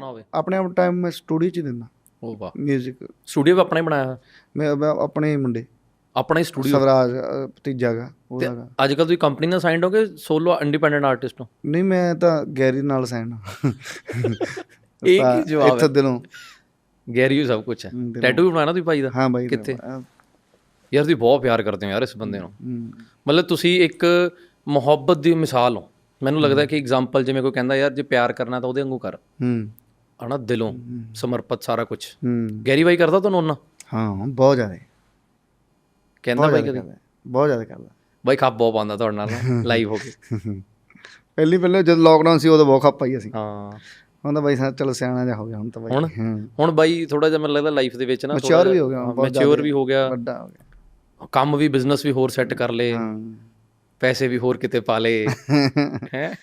ਨਾ ਹੋਵੇ। ਆਪਣੇ ਆਪ ਟਾਈਮ ਮੈਂ ਸਟੂਡੀਓ 'ਚ ਹੀ ਦਿੰਦਾ। ਉਹ ਵਾਹ। 뮤직 ਸਟੂਡੀਓ ਵੀ ਆਪਣਾ ਹੀ ਬਣਾਇਆ ਮੈਂ ਮੈਂ ਆਪਣੇ ਹੀ ਮੁੰਡੇ। ਆਪਣਾ ਹੀ ਸਟੂਡੀਓ ਸਵਰਾਜ ਅ, ਭਤੀਜਾ ਗਾ ਉਹਦਾ ਗਾ। ਅੱਜ ਕੱਲ ਤੁਸੀਂ ਕੰਪਨੀ ਨਾਲ ਸਾਈਨਡ ਹੋਗੇ ਸੋਲੋ ਇੰਡੀਪੈਂਡੈਂਟ ਆਰਟਿਸਟ ਹੋ? ਨਹੀਂ ਮੈਂ ਤਾਂ ਗੈਰੀ ਨਾਲ ਸਾਈਨ ਇਹ ਕੀ ਜਵਾਬ ਹੈ? ਇੱਥੇ ਦਿਲੋਂ। ਗੈਰੀ ਹੀ ਸਭ ਕੁਝ ਹੈ। ਹਮ। ਟੈਟੂ ਵੀ ਨਾ ਤੁਸੀਂ ਭਾਈ ਦਾ? ਹਾਂ ਬਾਈ ਕਿੱਥੇ? ਯਾਰ ਤੁਸੀਂ ਬਹੁਤ ਪਿਆਰ ਕਰਦੇ ਹੋ ਯਾਰ ਇਸ ਬੰਦੇ ਨੂੰ। ਮਤਲਬ ਤੁਸੀਂ ਇੱਕ ਮੁਹੱਬਤ ਦੀ ਮਿਸਾਲ ਹੋ। ਮੈਨੂੰ ਲੱਗਦਾ ਕਿ ਐਗਜ਼ਾਮਪਲ ਜਿਵੇਂ ਕੋਈ ਕਹਿੰਦਾ ਯਾਰ ਜੇ ਪਿਆਰ ਕਰਨਾ ਤਾਂ ਉਹਦੇ ਵਾਂਗੂ ਕਰ। ਹੂੰ। ਹਨਾ ਦਿਲੋਂ ਸਮਰਪਿਤ ਸਾਰਾ ਕੁਝ ਹੂੰ। ਗੈਰੀ ਬਾਈ ਕਰਦਾ ਤੁਹਾਨੂੰ ਉਹਨਾਂ ਹਾਂ ਬਹੁਤ ਜ਼ਿਆਦਾ। ਕਹਿੰਦਾ ਬਾਈ ਕਦੀ? ਬਹੁਤ ਜ਼ਿਆਦਾ ਕਰਦਾ। ਬਾਈ ਖੱਪ ਬਹੁਤ ਪਾਉਂਦਾ ਤੁਹਾਡੇ ਨਾਲ ਲਾਈਵ ਹੋ ਕੇ। ਪਹਿਲੀ ਪਹਿਲੇ ਜਦ ਲੋਕਡਾਊਨ ਸੀ ਉਦੋਂ ਬਹੁਤ ਖੱਪ ਆਈ ਅਸੀਂ। ਹਾਂ। ਹੁਣ ਤਾਂ ਬਾਈ ਸਾ ਚਲੋ ਸਿਆਣਾ ਜਿਹਾ ਹੋ ਗਿਆ ਹੁਣ ਤਾਂ ਬਾਈ। ਹੁਣ? ਹੁਣ ਬਾਈ ਥੋੜਾ ਜਿਹਾ ਮੈਨੂੰ ਲੱਗਦਾ ਲਾਈਫ ਦੇ ਵਿੱਚ ਨਾ ਮੈਚੁਰ ਵੀ ਹੋ ਗਿਆ ਮੈਚੁਰ। ਵੀ ਹੋ ਗਿਆ। ਵੱਡਾ ਹੋ ਗਿਆ। ਕੰਮ ਵੀ ਬਿਜ਼ਨਸ ਵੀ ਹੋਰ ਸੈੱਟ ਕਰ ਲਏ। ਹਾਂ। ਪੈਸੇ ਵੀ ਹੋਰ ਕਿਤੇ ਪਾ ਲਏ। ਹੈ?